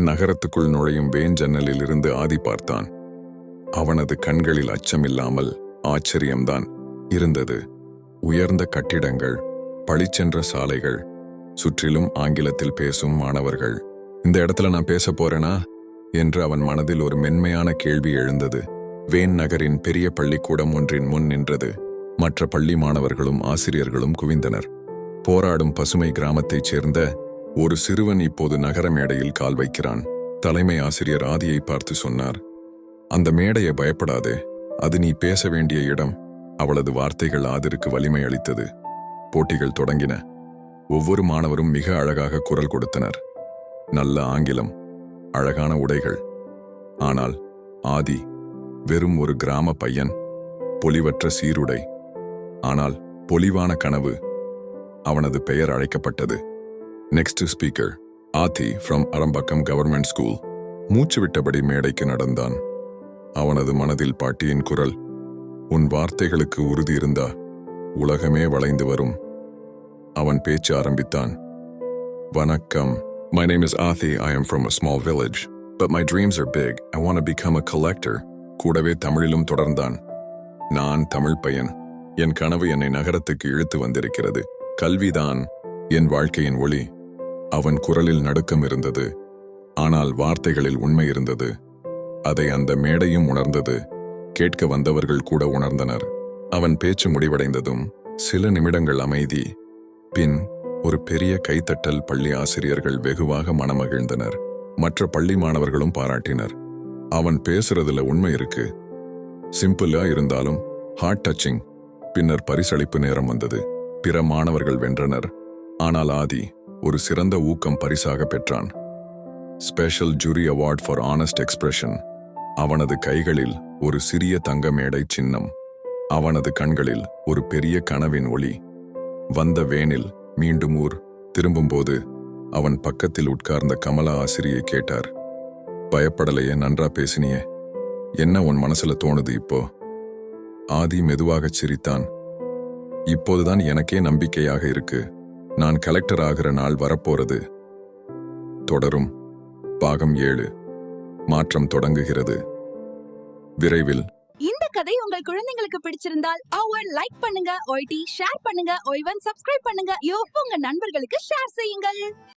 நகரத்துக்குள் நுழையும் வேன் ஜன்னலில் இருந்து ஆதி பார்த்தான். அவனது கண்களில் அச்சமில்லாமல் ஆச்சரியம்தான் இருந்தது. உயர்ந்த கட்டிடங்கள் பளிச்சென்ற சாலைகள் சுற்றிலும் ஆங்கிலத்தில் பேசும் மாணவர்கள். இந்த இடத்துல நான் பேச போறேனா? என்று அவன் மனதில் ஒரு மென்மையான கேள்வி எழுந்தது. வேன் நகரின் பெரிய பள்ளிக்கூடம் ஒன்றின் முன் நின்றது. மற்ற பள்ளி மாணவர்களும் ஆசிரியர்களும் குவிந்தனர். போராடும் பசுமை கிராமத்தைச் சேர்ந்த ஒரு சிறுவன் இப்போது நகர மேடையில் கால் வைக்கிறான். தலைமை ஆசிரியர் ஆதியை பார்த்து சொன்னார் அந்த மேடையை பயப்படாதே. அது நீ பேச வேண்டிய இடம். அவளது வார்த்தைகள் ஆதிருக்கு வலிமை அளித்தது. போட்டிகள் தொடங்கின. ஒவ்வொரு மாணவரும் மிக அழகாக குரல் கொடுத்தனர். நல்ல ஆங்கிலம். அழகான உடைகள். ஆனால் ஆதி வெறும் ஒரு கிராம பையன். பொலிவற்ற சீருடை. ஆனால் பொலிவான கனவு. அவனது பெயர் அழைக்கப்பட்டது. Next speaker Adhi from Arambakkam government school மூச்சு விட்டபடி மேடைக்கு நடந்தான் அவனது மனதில் பாட்டியின் குரல் உன் வார்த்தைகளுக்கு உறுதி இருந்தா உலகமே வளைந்து வரும் அவன் பேச்சு ஆரம்பித்தான் வணக்கம் My name is Athi. I am from a small village. But my dreams are big. I want to become a collector. கூடவே தமிழிலும் தொடர்ந்தான் நான் தமிழ் பையன் என் கனவு என்னை நகரத்துக்கு இழுத்து வந்திருக்கிறது கல்விதான் என் வாழ்க்கையின் ஒளி அவன் குரலில் நடுக்கம் இருந்தது. ஆனால் வார்த்தைகளில் உண்மை இருந்தது. அதை அந்த மேடையும் உணர்ந்தது. கேட்க வந்தவர்கள் கூட உணர்ந்தனர். அவன் பேச்சு முடிவடைந்ததும் சில நிமிடங்கள் அமைதி. பின் ஒரு பெரிய கைத்தட்டல் பள்ளி ஆசிரியர்கள் வெகுவாக மனமகிழ்ந்தனர். மற்ற பள்ளி மாணவர்களும் பாராட்டினர். அவன் பேசுறதுல உண்மை இருக்கு. சிம்பிளா இருந்தாலும் ஹார்ட் டச்சிங் பின்னர் பரிசளிப்பு நேரம் வந்தது. பிற மாணவர்கள் வென்றனர். ஆனால் ஆதி ஒரு சிறந்த ஊக்கம் பரிசாக பெற்றான். Special jury award for honest expression அவனது கைகளில் ஒரு சிறிய தங்க மேடை சின்னம். அவனது கண்களில் ஒரு பெரிய கனவின் ஒளி. வந்த வேனில் மீண்டும் ஊர். திரும்பும்போது அவன் பக்கத்தில் உட்கார்ந்த கமலா ஆசிரியை கேட்டார். பயப்படலையே நன்றா பேசினியே. என்ன உன் மனசுல தோணுது இப்போ? ஆதி மெதுவாகச் சிரித்தான். இப்போதுதான் எனக்கே நம்பிக்கையாக இருக்கு. நான் கலெக்டர் ஆகிற நாள் வரப்போறது. தொடரும். பாகம் ஏழு. மாற்றம் தொடங்குகிறது. விரைவில். இந்த கதை உங்கள் குழந்தைங்களுக்கு பிடிச்சிருந்தால் அவர் லைக் பண்ணுங்க ஒய்டி ஷேர் பண்ணுங்க ஒய்வன் சப்ஸ்கிரைப் பண்ணுங்க யோ உங்க நண்பர்களுக்கு ஷேர் செய்யுங்கள்.